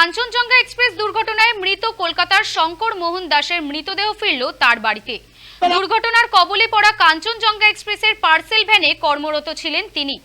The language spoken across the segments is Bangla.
কাঞ্চনজঙ্ঘা এক্সপ্রেস দুর্ঘটনায় মৃত কলকাতার শঙ্কর মোহন দাসের মৃতদেহ ফিরল তার বাড়িতে। দুর্ঘটনার কবলে পড়া কাঞ্চনজঙ্ঘা এক্সপ্রেসের পার্সেল ভ্যানে কর্মরত ছিলেন তিনি।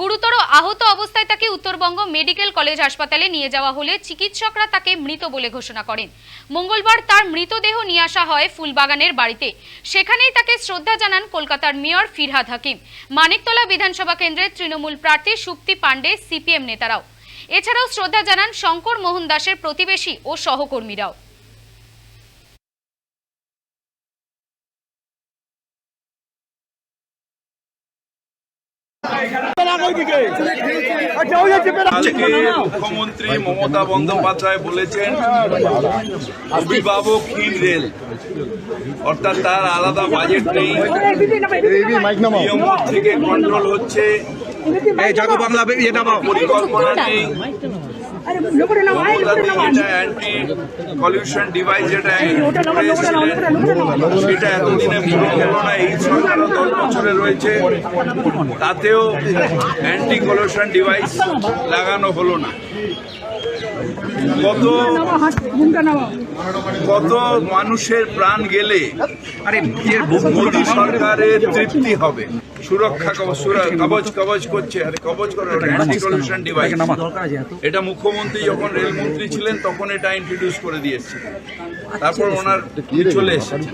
গুরুতর আহত অবস্থায় তাকে উত্তরবঙ্গ মেডিকেল কলেজ হাসপাতালে নিয়ে যাওয়া হলে চিকিৎসকরা তাকে মৃত বলে ঘোষণা করেন। মঙ্গলবার তার মৃতদেহ নিয়ে আসা হয় ফুলবাগানের বাড়িতে। সেখানেই তাকে শ্রদ্ধা জানান কলকাতার মেয়র ফিরহাদ হাকিম। মানিকতলা বিধানসভা কেন্দ্রের তৃণমূল প্রার্থী সুপ্তি পাণ্ডে, সিপিএম নেতারাও। এছাড়াও শ্রদ্ধা জানান শঙ্কর মোহন দাসের প্রতিবেশী ও সহকর্মীরাও। মুখ্যমন্ত্রী মমতা বন্দ্যোপাধ্যায় বলেছেন অভিভাবকহীন রেল। অর্থাৎ তার আলাদা বাজেট নেই। নিয়ম থেকে কন্ট্রোল হচ্ছে। পরিকল্পনা নেই। যেটা অ্যান্টি পলিউশন ডিভাইস যেটা সেটা এতদিনে পুরো হলো না এই দশ বছরে রয়েছে। তাতেও অ্যান্টি পলিউশন ডিভাইস লাগানো হলো না। কত কত মানুষের প্রাণ গেলে আরে মোদী সরকারের তৃপ্তি হবে। সুরক্ষা কবচ কবচ করছে। আরে কবচ করে অ্যান্টি ডিভাইস এটা মুখ্যমন্ত্রী যখন রেলমন্ত্রী ছিলেন তখন এটা ইন্ট্রোডিউস করে দিয়েছে। তারপর ওনার চলে এসেছে?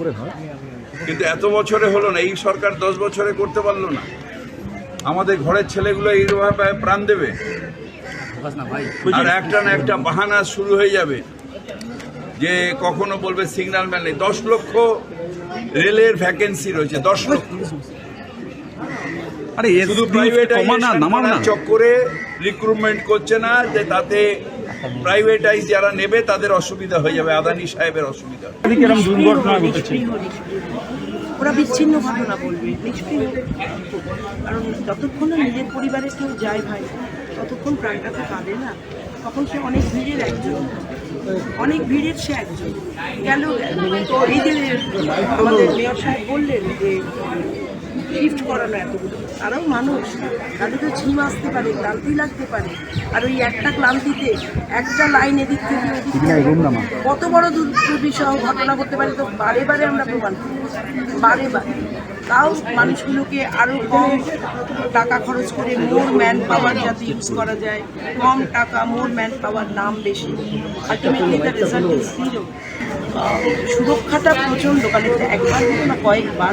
কিন্তু এত বছরে হলো না এই সরকার দশ বছরে করতে পারল না। আমাদের ঘরের ছেলেগুলো এইভাবে প্রাণ দেবে। আর একটা না একটা বাহানা শুরু হয়ে যাবে। যে কখনো বলবে সিগন্যাল ম্যান নেই। দশ লক্ষ রেলের ভ্যাকেন্সি রয়েছে দশ লক্ষ। আরে শুধু প্রাইভেট কমা না চক্করে রিক্রুটমেন্ট করছে না যে তাতে প্রাইভেটাইজ যারা নেবে তাদের অসুবিধা হয়ে যাবে আদানি সাহেবের অসুবিধা হবে। এরকম দুর্ঘটনা ঘটেছে? ওরা বিচ্ছিন্ন ঘটনা বলবে নিষ্ক্রিয় কারণ যতক্ষণ নিজের পরিবারে কেউ যায় ভাই ততক্ষণ প্রাণটা তো কাঁদে না তখন সে অনেক ভিড়ের একজন। অনেক ভিড়ের সে একজন। গেল গেল। এই যে আমাদের মেয়র সাহেব বললেন যে শিফট করানো এতগুলো। তারাও মানুষ। তাদের তো ঝিম আসতে পারে ক্লান্তি লাগতে পারে। আর ওই একটা ক্লান্তিতে একটা লাইন এদিক থেকে ওদিক কত বড় দুর- দুর্বিষহ ঘটনা করতে পারে তো বারে বারে আমরা প্রমাণ। বারে বারে। তাও মানুষগুলোকে আরও কম টাকা খরচ করে মোর ম্যান পাওয়ার যাতে ইউজ করা যায় কম টাকা মোর ম্যান পাওয়ার নাম বেশি ultimately the result is zero সুরক্ষাটা প্রচণ্ড কারণ একবার হলো না কয়েকবার।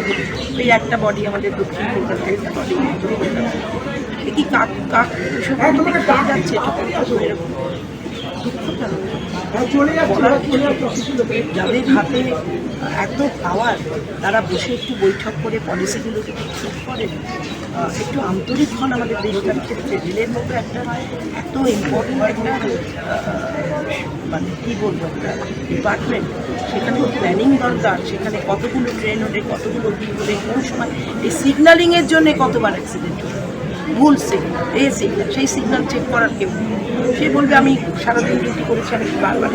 এই একটা বডি আমাদের দক্ষিণ কলকাতায় একটা বডি কি কাক কাক যাচ্ছে এরকম। কিছু নেই। যাদের হাতে এত পাওয়ার তারা বসে একটু বৈঠক করে পলিসিগুলো যদি ঠিক করেন একটু আন্তরিক হন আমাদের দেশটার ক্ষেত্রে। রেলের মতো একটা, এত ইম্পর্টেন্ট একটা মানে কী বলব, একটা ডিপার্টমেন্ট সেখানে প্ল্যানিং দরকার, সেখানে কতগুলো ট্রেন হলে কতগুলো কী হলে কোন সময় এই সিগন্যালিংয়ের জন্য কতবার অ্যাক্সিডেন্ট হলো? ভুল সিগন্যাল সেই সিগন্যাল চেক করার কেউ সে বলবে, আমি সারাদিন ডিউটি করেছি, আমি বারবার